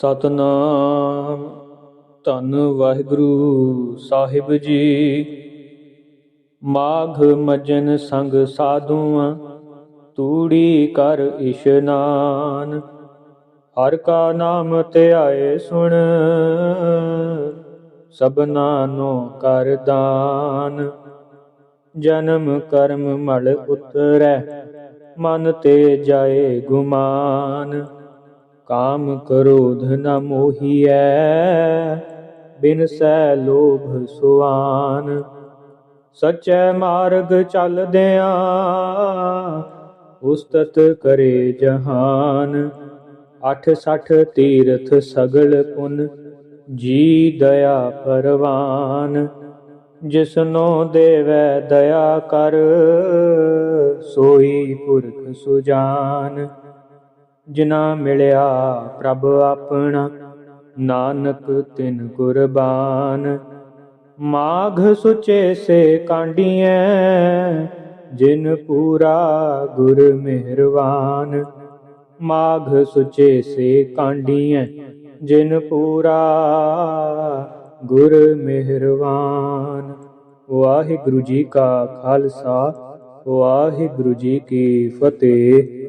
ਸਤਨਾਮ। ਧੰਨ ਵਾਹਿਗੁਰੂ ਸਾਹਿਬ ਜੀ। ਮਾਘ ਮਜਨ ਸੰਗ ਸਾਧੂਆਂ, ਤੂੜੀ ਕਰ ਇਸ਼ਨਾਨ। ਹਰ ਕਾ ਨਾਮ ਧਿਆਏ ਸੁਣ, ਸਭਨਾ ਨੂੰ ਕਰ ਦਾਨ। ਜਨਮ ਕਰਮ ਮਲ ਉਤਰੈ, ਮਨ ਤੇ ਜਾਏ ਗੁਮਾਨ। ਕਾਮ ਕ੍ਰੋਧ ਨ ਮੋਹੀਐ, ਬਿਨ ਸੈ ਲੋਭ ਸੁਆਨ। ਸਚੈ ਮਾਰਗ ਚੱਲਦਿਆਂ ਉਸਤਤ ਕਰੇ ਜਹਾਨ। ਅਠ ਸਠ ਤੀਰਥ ਸਗਲ ਪੁਨ, ਜੀ ਦਇਆ ਪਰਵਾਨ। ਜਿਸਨੋ ਦੇਵੈ ਦਇਆ ਕਰ, ਸੋਈ ਪੁਰਖ ਸੁਜਾਨ। ਜਿਨਾ ਮਿਲਿਆ ਪ੍ਰਭ ਆਪਣਾ, ਨਾਨਕ ਤਿਨ ਕੁਰਬਾਨ ਮਾਘ ਸੁਚੇ ਸੇ ਕਾਂਡੀਐ, ਜਿਨ ਪੂਰਾ ਗੁਰ ਮਿਹਰਵਾਨ। ਮਾਘ ਸੁਚੇ ਸੇ ਕਾਂਡੀਐ, ਜਿਨ ਪੂਰਾ ਗੁਰ ਮਿਹਰਵਾਨ। ਵਾਹਿਗੁਰੂ ਜੀ ਕਾ ਖਾਲਸਾ, ਵਾਹਿਗੁਰੂ ਜੀ ਕੀ ਫਤਿਹ।